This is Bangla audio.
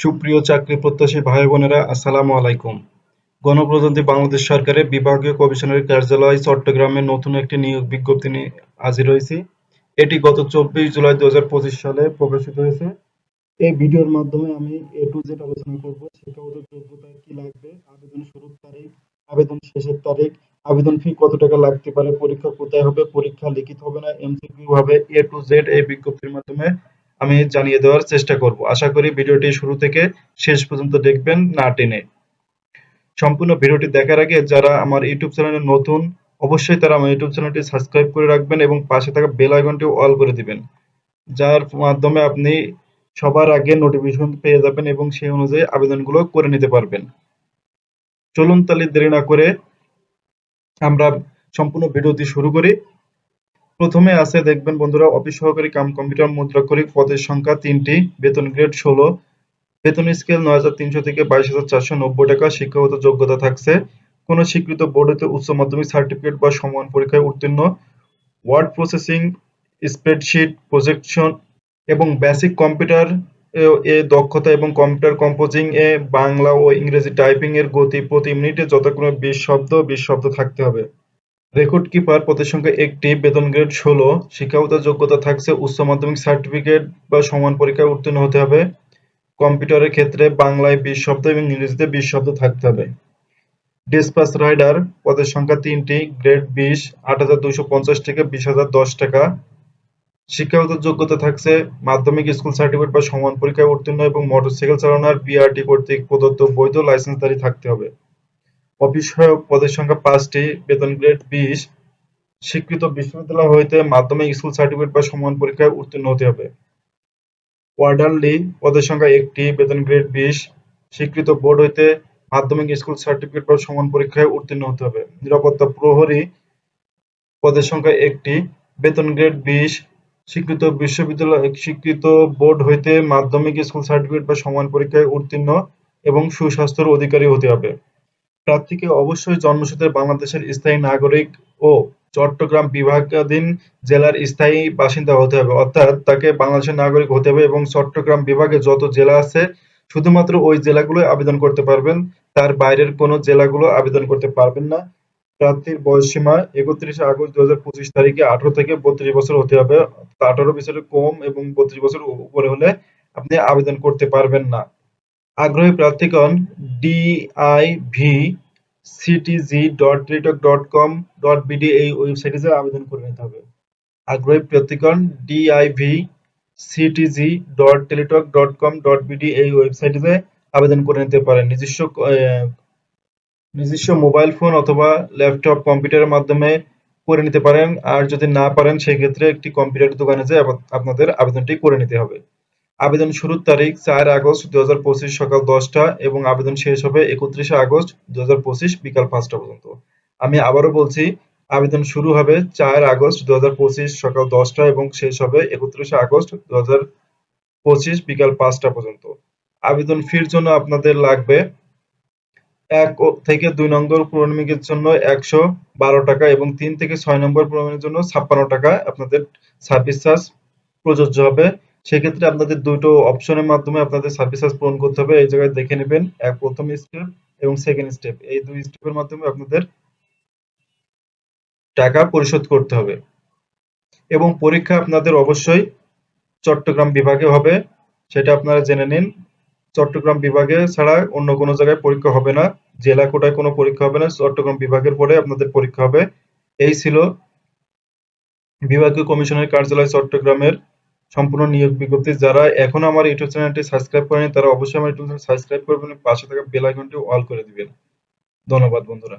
সুপ্রিয় চাকরি প্রত্যাশী ভাই বোনেরা, আসসালামু আলাইকুম। গণপ্রজাতন্ত্রী বাংলাদেশ সরকারের বিভাগীয় কমিশনারের কার্যালয় চট্টগ্রামে নতুন একটি নিয়োগ বিজ্ঞপ্তি নিয়ে হাজির হয়েছি। এটি গত চব্বিশ জুলাই দু সালে প্রকাশিত হয়েছে। এই ভিডিওর মাধ্যমে আমি এ টু জেড আলোচনা করব। শিক্ষাগত যোগ্যতা কি লাগবে, আবেদন শুরুর তারিখ, আবেদন শেষের তারিখ, আবেদন ফি কত টাকা লাগতে পারে, পরীক্ষা কোথায় হবে, পরীক্ষা লিখিত হবে না, এমসিকিউ হবে। এ টু জেড এই বিজ্ঞপ্তির মাধ্যমে আমি জানিয়ে দেওয়ার চেষ্টা করব। আশা করি ভিডিওটি শুরু থেকে শেষ পর্যন্ত দেখবেন না টেনে। সম্পূর্ণ ভিডিওটি দেখার আগে যারা আমার ইউটিউব চ্যানেলে নতুন, অবশ্যই তারা আমার ইউটিউব চ্যানেলটি সাবস্ক্রাইব করে রাখবেন এবং পাশে থাকা বেল আইকনটি অল করে দিবেন। যার মাধ্যমে আপনি সবার আগে নোটিফিকেশন পেয়ে যাবেন এবং সেই অনুযায়ী আবেদনগুলো করে নিতে পারবেন। চলুন তাহলে দেরি না করে আমরা সম্পূর্ণ ভিডিওটি শুরু করি। প্রথমে আছে, দেখবেন বন্ধুরা, অফিস সহকারী কাম কম্পিউটার মুদ্রাক্ষরিক পদের সংখ্যা তিনটি, বেতন গ্রেড ষোলো, বেতন স্কেল নয় হাজার তিনশো থেকে বাইশ হাজার চারশো নব্বই টাকা, শিক্ষাগত যোগ্যতা থাকছে। কোন স্বীকৃত বোর্ড হতে উচ্চ মাধ্যমিক সার্টিফিকেট বা সমান পরীক্ষায় উত্তীর্ণ। ওয়ার্ড প্রসেসিং, স্প্রেডশিট, প্রজেকশন এবং বেসিক কম্পিউটার, এ দক্ষতা এবং কম্পিউটার কম্পোজিং এ বাংলা ও ইংরেজি টাইপিং এর গতি প্রতি মিনিটে যথাক্রমে বিশ শব্দ বিশ শব্দ থাকতে হবে। রেকর্ড কিপার পদের সংখ্যা একটি বেতন গ্রেড ষোলো, শিক্ষাগত যোগ্যতা থাকছে উচ্চ মাধ্যমিক সার্টিফিকেট বা সমান পরীক্ষায় উত্তীর্ণ হতে হবে। কম্পিউটারের ক্ষেত্রে বাংলায় বিশ শব্দ এবং ইংরেজিতে বিশ শব্দ থাকতে হবে। ডিসপাস রাইডার পদের সংখ্যা তিনটি, গ্রেড বিশ, আট হাজার দুইশো পঞ্চাশ থেকে বিশ হাজার দশ টাকা। শিক্ষাগত যোগ্যতা থাকছে মাধ্যমিক স্কুল সার্টিফিকেট বা সমান পরীক্ষায় উত্তীর্ণ এবং মোটরসাইকেল চালানোর বিআরটি কর্তৃক প্রদত্ত বৈধ লাইসেন্সধারী থাকতে হবে। অফিস পদের সংখ্যা পাঁচটি, বেতন গ্রেড বিশ, স্বীকৃত বিশ্ববিদ্যালয় হইতে মাধ্যমিক স্কুল সার্টিফিকেট বা সমান পরীক্ষায় উত্তীর্ণ হতে হবে। ওয়ার্ডারলি পদের সংখ্যা একটি, বেতন গ্রেড বিশ, স্বীকৃত বোর্ড হইতে মাধ্যমিক স্কুল সার্টিফিকেট বা সমান পরীক্ষায় উত্তীর্ণ হতে হবে। নিরাপত্তা প্রহরী পদের সংখ্যা একটি, বেতন গ্রেড বিশ, স্বীকৃত বিশ্ববিদ্যালয়, স্বীকৃত বোর্ড হইতে মাধ্যমিক স্কুল সার্টিফিকেট বা সমান পরীক্ষায় উত্তীর্ণ এবং সুস্বাস্থ্যের অধিকারী হতে হবে। প্রার্থীকে অবশ্যই জন্মসূত্রে বাংলাদেশের স্থায়ী নাগরিক ও চট্টগ্রাম বিভাগাধীন জেলার স্থায়ী বাসিন্দা হতে হবে। অর্থাৎ তাকে বাংলাদেশের নাগরিক হতে হবে এবং চট্টগ্রাম বিভাগে যত জেলা আছে, শুধুমাত্র ওই জেলাগুলো আবেদন করতে পারবেন। তার বাইরের কোনো জেলাগুলো আবেদন করতে পারবেন না। প্রার্থীর বয়সসীমা একত্রিশে আগস্ট দু হাজার পঁচিশ তারিখে আঠারো থেকে বত্রিশ বছর হতে হবে। আঠারো বছরের কম এবং বত্রিশ বছর উপরে হলে আপনি আবেদন করতে পারবেন না। আগ্রহী প্রার্থীগণ DIV CTG dot Teletalk dot com dot BD এই ওয়েবসাইটে আবেদন করে নিতে হবে। আগ্রহী প্রার্থীগণ DIV CTG dot Teletalk dot com dot BD এই ওয়েবসাইটে আবেদন করে নিতে পারেন। নিজস্ব নিজস্ব মোবাইল ফোন অথবা ল্যাপটপ কম্পিউটারের মাধ্যমে করে নিতে পারেন। আর যদি না পারেন, সেক্ষেত্রে একটি কম্পিউটার দোকানে যেয়ে আপনাদের আবেদনটি করে নিতে হবে। আবেদন শুরুর তারিখ চার আগস্ট দু হাজার পঁচিশ সকাল দশটা এবং আবেদন শেষ হবে একত্রিশে আগস্ট দুহাজার পঁচিশ বিকাল পাঁচটা পর্যন্ত। আমি আবারও বলছি, আবেদন শুরু হবে চার আগস্ট দুহাজার পঁচিশ সকাল দশটা এবং শেষ হবে একত্রিশে আগস্ট দুহাজার পঁচিশ বিকাল পাঁচটা পর্যন্ত। আবেদন ফির জন্য আপনাদের লাগবে এক থেকে দুই নম্বর পূর্ণমিকের জন্য একশো বারো টাকা এবং তিন থেকে ছয় নম্বর পূর্ণমিকের জন্য ছাপ্পান্ন টাকা। আপনাদের সার্ভিস চার্জ প্রযোজ্য হবে। সেক্ষেত্রে আপনাদের দুটো অপশনের মাধ্যমে আপনাদের সার্ভিস চার্জ পূরণ করতে হবে। এই জায়গায় দেখে নেবেন এক প্রথম স্টেপ এবং সেকেন্ড স্টেপ এই দুই স্টেপের মাধ্যমে আপনাদের টাকা পরিশোধ করতে হবে এবং পরীক্ষা আপনাদের অবশ্যই চট্টগ্রাম বিভাগে হবে। সেটা আপনারা জেনে নিন। চট্টগ্রাম বিভাগে ছাড়া অন্য কোনো জায়গায় পরীক্ষা হবে না। জেলা কোটায় কোনো পরীক্ষা হবে না। চট্টগ্রাম বিভাগের পরে আপনাদের পরীক্ষা হবে। এই ছিল বিভাগীয় কমিশনের কার্যালয় চট্টগ্রামের সম্পূর্ণ নিয়োগ বিজ্ঞপ্তি। যারা এখনও আমার ইউটিউব চ্যানেলটি সাবস্ক্রাইব করেনি, তারা অবশ্যই আমার ইউটিউব চ্যানেল সাবস্ক্রাইব করবেন। পাশে থাকা বেল আইকনটি অল করে দিবেন। ধন্যবাদ, বন্ধুরা।